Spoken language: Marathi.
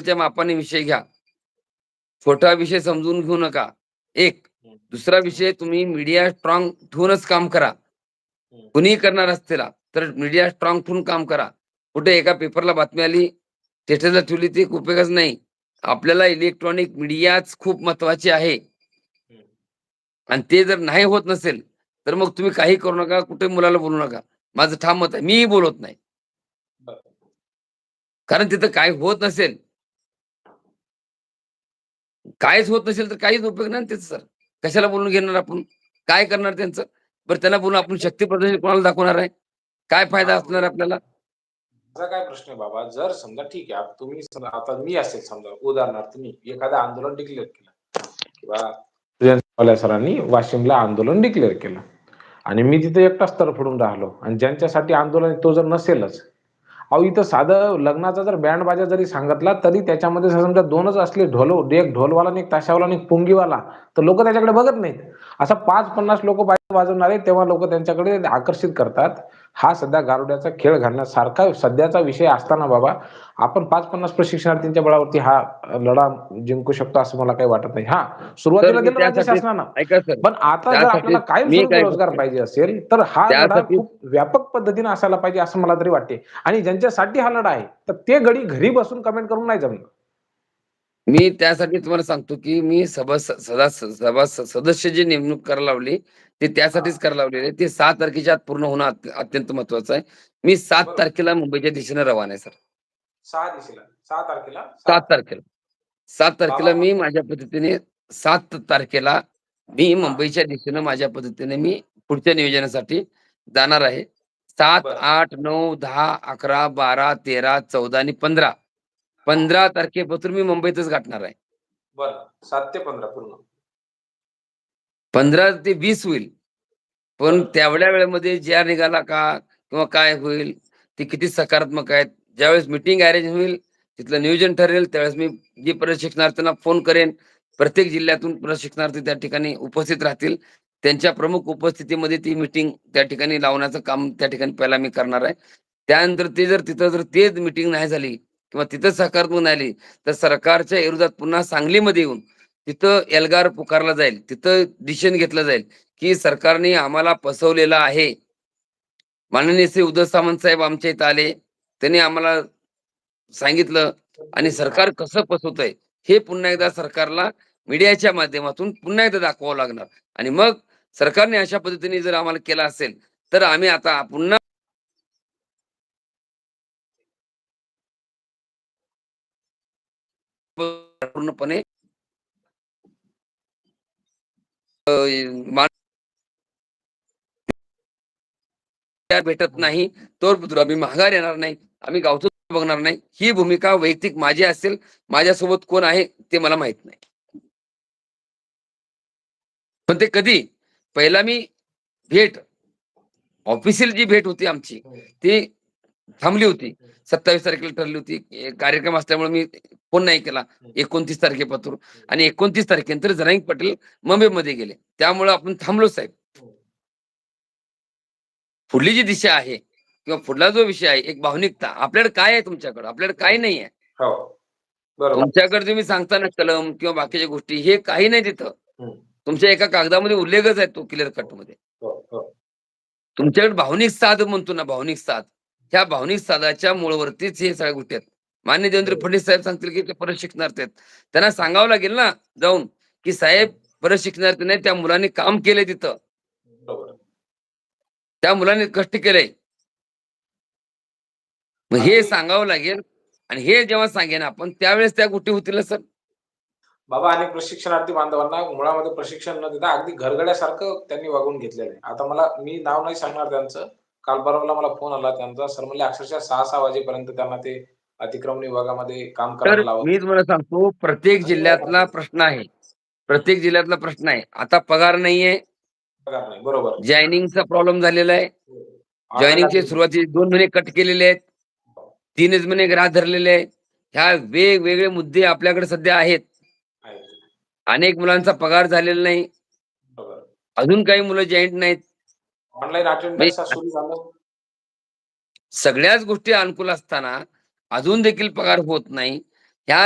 च्या मापाने विषय घ्या छोटा विषय समजून घेऊ नका एक. दुसरा विषय तुम्ही मीडिया स्ट्रॉंग ठेवूनच काम करा. कुणीही करणार असतील तर मीडिया स्ट्रॉंग ठेवून काम करा कुठे एका पेपरला बातमी आली स्टेटसला ठेवली ती उपयोगच नाही आपल्याला इलेक्ट्रॉनिक मीडियाच खूप महत्वाची आहे आणि ते जर नाही होत नसेल तर मग तुम्ही काही करू नका कुठे मुलाला बोलू नका माझं ठाम मत आहे मीही बोलत नाही. कारण तिथं काय होत नसेल कायच होत नसेल तर काहीच उपयोग नाही त्याचं सर. कशाला बोलून घेणार आपण? काय करणार त्यांचं? बरं त्यांना बोलून आपण शक्ती प्रदर्शन कोणाला दाखवणार आहे? काय फायदा असणार आपल्याला? माझा काय प्रश्न आहे बाबा? जर समजा ठीक आहे तुम्ही आता मी असेल समजा उदाहरणार्थ मी एखादं आंदोलन डिक्लेअर केलं. किंवा सरांनी वाशिमला आंदोलन डिक्लेअर केलं. आणि मी तिथे एकटाच तरफडून राहिलो. आणि ज्यांच्यासाठी आंदोलन तो जर नसेलच अहो इथं साधं लग्नाचा जर बँड बाजा जरी सांगितला तरी त्याच्यामध्ये जर समजा दोनच असले ढोल एक ढोलवाला आणि एक ताशावाला आणि एक पुंगीवाला तर लोक त्याच्याकडे बघत नाहीत. असा पाच पन्नास लोक बाजा वाजवणारे तेव्हा लोक त्यांच्याकडे आकर्षित करतात. हा सध्या गारुड्याचा खेळ घालण्यासारखा सध्याचा विषय असताना बाबा आपण पाच पन्नास प्रशिक्षणार्थींच्या बळावरती हा लढा जिंकू शकतो असं मला काही वाटत नाही. हा सुरुवातीला दिलं राज्य शासनानं. पण आता जर आपल्याला रोजगार? पाहिजे असेल तर हा लढा खूप व्यापक पद्धतीने असायला पाहिजे असं मला तरी वाटते. आणि ज्यांच्यासाठी हा लढा आहे तर ते गडी घरी बसून कमेंट करून नाही जमणार. मी त्यासाठी तुम्हाला सांगतो की मी सभा सदा सभा सदस्य जी नेमणूक करायला लावली ते त्यासाठीच करायला लावलेले. ते सात तारखेच्या आत पूर्ण होणं अत्य- अत्यंत महत्वाचं आहे. मी सात बरोबर. तारखेला मुंबईच्या दिशेने रवाना आहे सर. सहा दिशेला. सहा तारखेला? सात तारखेला. सात तारखेला मी माझ्या पद्धतीने सात तारखेला मी मुंबईच्या दिशेने माझ्या पद्धतीने मी पुढच्या नियोजनासाठी जाणार आहे. सात बरं. आठ नऊ दहा अकरा बारा तेरा चौदा आणि पंधरा. पंधरा तारखेपासून मी मुंबईतच गाठणार आहे. बरं. सात ते पंधरा पूर्ण. पंधरा ते वीस होईल. पण तेवढ्या वेळेमध्ये ज्या निघाला का किंवा काय होईल ते किती सकारात्मक आहेत. ज्यावेळेस मिटिंग अरेंज होईल तिथलं नियोजन ठरेल त्यावेळेस मी जे प्रशिक्षणार्थ्यांना फोन करेन प्रत्येक जिल्ह्यातून प्रशिक्षणार्थी त्या ठिकाणी उपस्थित राहतील. त्यांच्या प्रमुख उपस्थितीमध्ये ती मिटिंग त्या ठिकाणी लावण्याचं काम त्या ठिकाणी पहिला मी करणार आहे. त्यानंतर ते जर तिथं जर तेच मिटिंग नाही झाली किंवा तिथं सकारात्मक नाही आली तर सरकारच्या विरोधात पुन्हा सांगलीमध्ये येऊन तिथं एल्गार पुकारला जाईल तिथं डिसिजन घेतलं जाईल की सरकारने आम्हाला फसवलेलं आहे. माननीय श्री उद्धव सावंत साहेब आमच्या इथं आले त्यांनी आम्हाला सांगितलं आणि सरकार कसं फसवतंय हे पुन्हा एकदा सरकारला मीडियाच्या माध्यमातून पुन्हा एकदा दाखवावं लागणार. आणि मग सरकारने अशा पद्धतीने जर आम्हाला केलं असेल तर आम्ही आता पुन्हा पूर्णपणे अं, मा- त्या भेटत नाही तर आम्ही माघार येणार नाही आम्ही गावचं बघणार नाही. ही भूमिका वैयक्तिक माझी असेल माझ्यासोबत कोण आहे ते मला माहीत नाही. पण ते कधी? पहिला मी भेट ऑफिशियल जी भेट होती आमची ती थांबली होती. सत्तावीस तारखेला ठरली होती. कार्यक्रम असल्यामुळे मी फोन नाही केला. एकोणतीस तारखेपासून. आणि एकोणतीस तारखेनंतर जनाईक पटेल मुंबईमध्ये गेले. त्यामुळे आपण थांबलो साहेब. पुढली जी दिशा आहे किंवा पुढला जो विषय आहे एक भावनिकता. आपल्याकडे काय आहे तुमच्याकडे? आपल्याकडे काही नाही आहे. हो. तुमच्याकडे तुम्ही सांगताना कलम किंवा बाकीच्या गोष्टी हे काही नाही तिथं. तुमच्या एका कागदामध्ये उल्लेखच आहे तो क्लिअर कटमध्ये हो हो. तुमच्याकडे भावनिक साध म्हणतो ना भावनिक साध. ह्या भावनिक साधाच्या मूळवरतीच हे सगळ्या गोष्टी आहेत. मान्य देवेंद्र फडणवीस साहेब सांगतील की ते परत शिकणार्थी आहेत. त्यांना सांगावं लागेल ना जाऊन की साहेब परत शिकणार्थी नाही त्या मुलांनी काम केलंय तिथं. त्या मुलांनी कष्ट केलंय मग हे सांगावं लागेल. आणि हे जेव्हा सांगेन आपण त्यावेळेस त्या गोष्टी होतील ना सर. बाबा अनेक प्रशिक्षणार्थी बांधवांना मुळामध्ये प्रशिक्षण न देता अगदी घरगड्यासारखं त्यांनी वागवून घेतलेलं आहे. आता मला मी नाव नाही सांगणार त्यांचं. काल परवाला मला फोन आला त्यांचा. सर म्हणले अक्षरशः सहा सहा वाजेपर्यंत त्यांना ते अतिक्रमण विभागामध्ये काम करायला मी तुम्हाला सांगतो प्रत्येक जिल्ह्यातला प्रश्न आहे. प्रत्येक जिल्ह्यातला प्रश्न आहे. आता पगार नाहीये. पगार नाही. बरोबर. जॉईनिंगचा प्रॉब्लेम झालेला आहे. जॉईनिंगचे सुरुवातीचे दोन महिने कट केलेले आहेत. तीनच महिने ग्राह धरलेले आहेत. ह्या वेगवेगळे मुद्दे आपल्याकडे सध्या आहेत. अनेक मुलांचा पगार झालेला नाही. अजून काही मुलं जॉईंट नाहीत. ऑनलाईन अटेंडन्स सुरू झालं? सगळ्याच गोष्टी अनुकूल असताना अजून देखील पगार होत नाही. ह्या